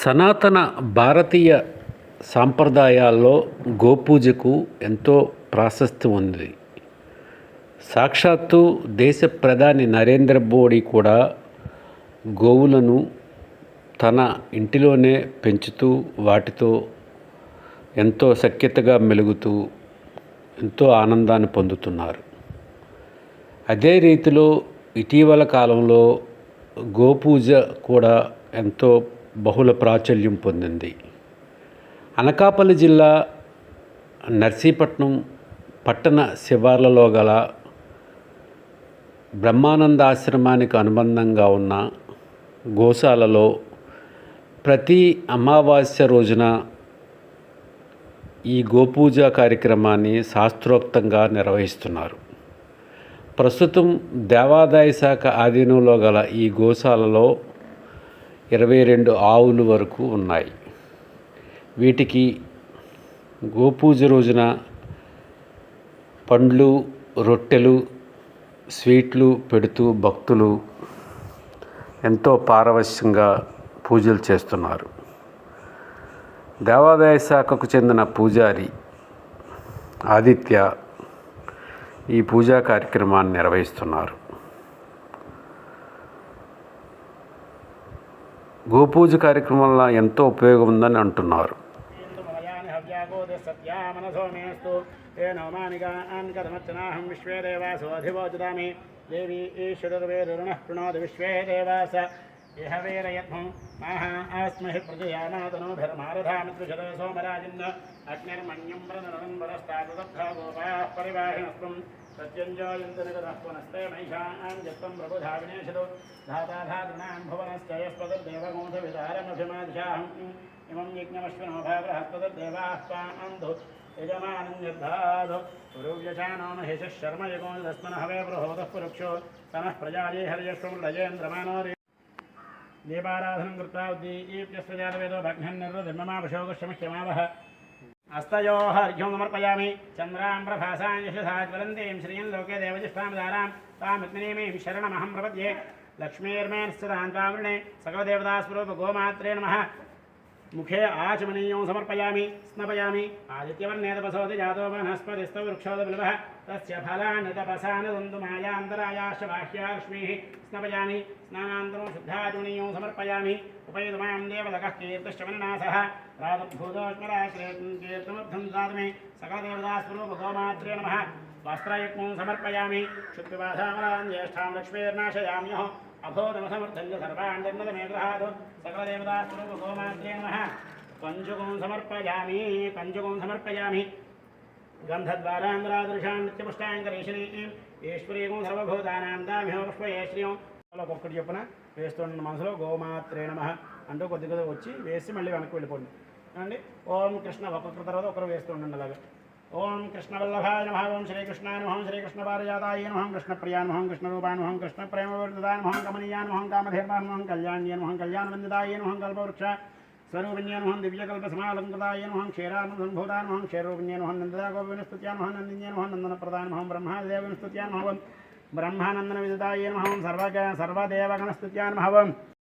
సనాతన భారతీయ సాంప్రదాయాల్లో గోపూజకు ఎంతో ప్రాశస్త్యం ఉంది. సాక్షాత్తు దేశ ప్రధాని నరేంద్ర మోడీ కూడా గోవులను తన ఇంటిలోనే పెంచుతూ వాటితో ఎంతో సఖ్యతగా మెలుగుతూ ఎంతో ఆనందాన్ని పొందుతున్నారు. అదే రీతిలో ఇటీవల కాలంలో గోపూజ కూడా ఎంతో బహుళ ప్రాచుర్యం పొందింది. అనకాపల్లి జిల్లా నర్సీపట్నం పట్టణ శివార్లలో గల బ్రహ్మానంద ఆశ్రమానికి అనుబంధంగా ఉన్న గోశాలలో ప్రతి అమావాస్య రోజున ఈ గోపూజ కార్యక్రమాన్ని శాస్త్రోక్తంగా నిర్వహిస్తున్నారు. ప్రస్తుతం దేవాదాయ శాఖ ఆధీనంలో గల ఈ గోశాలలో ఇరవై రెండు ఆవులు వరకు ఉన్నాయి. వీటికి గోపూజ రోజున పండ్లు రొట్టెలు స్వీట్లు పెడుతూ భక్తులు ఎంతో పారవశ్యంగా పూజలు చేస్తున్నారు. దేవాదాయ శాఖకు చెందిన పూజారి ఆదిత్య ఈ పూజా కార్యక్రమాన్ని నిర్వహిస్తున్నారు. గోపూజ కార్యక్రమం వల్ల ఎంతో ఉపయోగం ఉందని అంటున్నారు. మయాని ఏ దేవి ఈశ్వరుర్వేరుణః ప్రణోద విశ్వే దేవాస. ఇహ వేరయత్మం మహా ఆస్మహి ప్రజయానాతనోభిర్మారధామిత్రిశత సోమరాజిన్న అగ్నిర్మణ్యం ప్రనరం వరస్తాదుదగ్ధా గోపాः పరివాహినస్వం. प्रत्यञ्जायन्तरिगदाह्वनस्ते नैषाणां जत्वं प्रबुधाविनेशतो धाताधातॄणां भुवनश्चयस्पदर्देवगोधविदारमभिमादिशाहम् इमं यज्ञमश्विनोभाग्रहस्पदर्देवाः पान्तु यजमानन्यद्धाधु हस्तयोः अर्घ्यं समर्पयामि चन्द्रां प्रभासां यशसा ज्वलन्तीं श्रियं लोके देवजिष्ठामदारां। तामित्मीं शरणमहं प्रपद्ये। लक्ष्मीर्मे निश्चितान् तामृणे सकलदेवतास्वरूपगोमात्रे नमः। मुखे आचमनीयं समर्पयामि, स्नपयामि। आदित्यवर्णेतपसोति जातो वनस्पतिस्तौ वृक्षोदबिल्वः तस्य फलानि तपसा न दन्तुमायान्तरायाश्च बाह्याक्ष्मीः स्नपयामि। स्नानान्तरं शुद्धाचमनीयं समर्पयामि। उपयुतमां देवलकः कीर्तिश्च मन्नासः प्रातुर्भूतोत्मराश्रेतीर्थमर्थं दातुमे सकलदेवतास्वरूपगोमात्रे नमः। वस्त्रयुग्मं समर्पयामि। शुक्तिवासामरां ज्येष्ठां लक्ष्मीर्नाशयाम्यः అభోదమసమర్థంచ సర్వాంజన్మదమేగ్రహాదు సకలదేవతాస్వరూప గోమాత్రే నమ పంచుకం సమర్పయామి పంచుకం సమర్పయామి గంధద్వారాంధ్రాదృశాన్ నిత్యపుష్టాంకరేషణీ ఈశ్వరీయం సర్వభూతానాం దామ్యో పుష్పయే శ్రీయం ఒక్కటి చొప్పున వేస్తున్న మనసులో గోమాత్రే నమ అంటూ కొద్ది కొద్దిగా వచ్చి వేసి మళ్ళీ వెనక్కి వెళ్ళిపోండి. అండి ఓం కృష్ణ ఒక్కొక్క తర్వాత ఒకరు వేస్తూ ఉండండి అలాగే. ఓం కృష్ణవల్లభాయ నమ ఓం శ్రీకృష్ణానుమహం శ్రీకృష్ణ పారిజాతాయ నమహం కృష్ణ ప్రియానుమహం కృష్ణ రూపానుమహం కృష్ణ ప్రేమ వర్ధదానుమహం కమనీయానుమహం కామధేర్మానుమహం కళ్యాణ్యానుమహం కళ్యాణవందిదాయనుమహం కల్పవృక్ష స్వరూపిణ్యానుహం దివ్యకల్పసమాలంకృతాయనుహం క్షీరానుభూతానుహం క్షీరూపిణ్యానుహం నందదాగోవినస్తుత్యానుహం నందిన్యానుహం నందనప్రదానుహం బ్రహ్మాదేవినస్తుత్యానుభవం బ్రహ్మానందన విదితాయనుహం సర్వగ సర్వదేవగణస్తుత్యానుభవం అహర్నిశం మయా దాసోహం ఇతి మాం మత్వ క్షమస్వ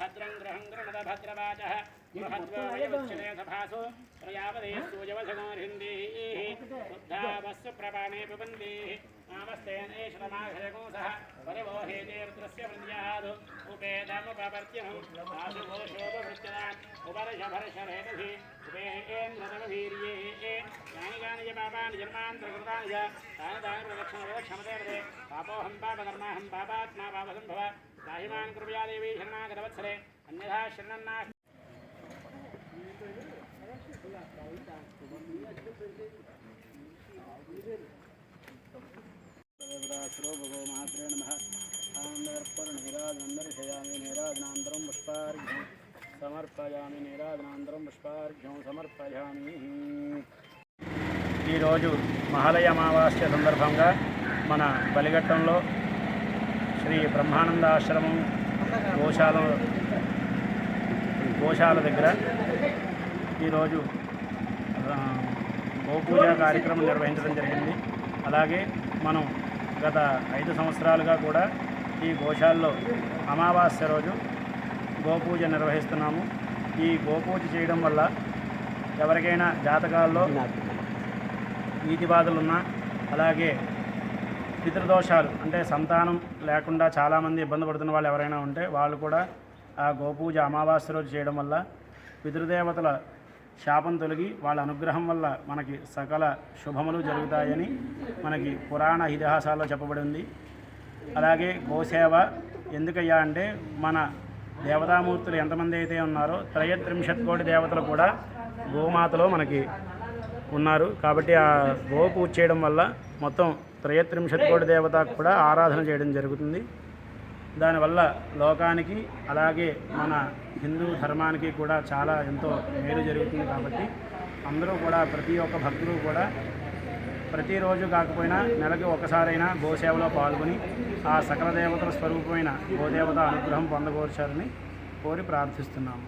भद्रं गृहं गृणद भद्रवाचः। बृहद्वयमुच्छलेसभासु प्रजापदे सूयवसगोर्हिन्देः बुद्धावस्सु प्रपाणे पिबन्देः नामस्तेनेशमाघयगोसः परिवोहे देर्द्रस्य वृन्द्यादु उपेदमुपवर्त्यम् आशुघोषोपवृत्यदान् उपरशभरशरेणभि यानि कानि च पापानि जन्मान्तरकृतानि च। तानि तानि प्रदक्षिणवदक्षमते पापोऽहं पापधर्माहं पापात्मा पापसम्भव। దాహిమాన్ పాపసంభవ సాహిమాన్ కృపయాదేవి శరణాగతవత్సరే అన్యథా శరణన్నా దేవదాసురో భగో మాత్రే నమ ఆనందర్పణ నీరాజనందర్శయామి నీరాజనాంతరం పుష్పార్ఘ్యం సమర్పయామి నీరాజనాంతరం పుష్పార్ఘ్యం సమర్పయామి ఈరోజు మహాలయ అమావాస్య సందర్భంగా మన బలిఘట్టంలో శ్రీ బ్రహ్మానంద ఆశ్రమం గోశాల గోశాల దగ్గర ఈరోజు గోపూజ కార్యక్రమం నిర్వహించడం జరిగింది. అలాగే మనం గత ఐదు సంవత్సరాలుగా కూడా ఈ గోశాలలో అమావాస్య రోజు గోపూజ నిర్వహిస్తున్నాము. ఈ గోపూజ చేయడం వల్ల ఎవరికైనా జాతకాల్లో నీతి బాధలు ఉన్నా అలాగే పితృదోషాలు అంటే సంతానం లేకుండా చాలామంది ఇబ్బంది పడుతున్న వాళ్ళు ఎవరైనా ఉంటే వాళ్ళు కూడా ఆ గోపూజ అమావాస్య రోజు చేయడం వల్ల పితృదేవతల శాపం తొలగి వాళ్ళ అనుగ్రహం వల్ల మనకి సకల శుభములు జరుగుతాయని మనకి పురాణ ఇతిహాసాల్లో చెప్పబడి ఉంది. అలాగే గోసేవ ఎందుకయ్యా అంటే మన దేవతామూర్తులు ఎంతమంది అయితే ఉన్నారో త్రయత్రింశత్ కోటి దేవతలు కూడా గోమాతలో మనకి ఉన్నారు. కాబట్టి ఆ గో పూజ చేయడం వల్ల మొత్తం త్రయత్రింశత్ కోటి దేవతకు కూడా ఆరాధన చేయడం జరుగుతుంది. దానివల్ల లోకానికి అలాగే మన హిందూ ధర్మానికి కూడా చాలా ఎంతో మేలు జరుగుతుంది కాబట్టి అందరూ కూడా ప్రతి ఒక్క భక్తులు కూడా ప్రతిరోజు కాకపోయినా నెలకి ఒకసారైనా గోసేవలో పాల్గొని ఆ సకల దేవతల స్వరూపమైన గోదేవత అనుగ్రహం పొందగోర్చారని కోరి ప్రార్థిస్తున్నాము.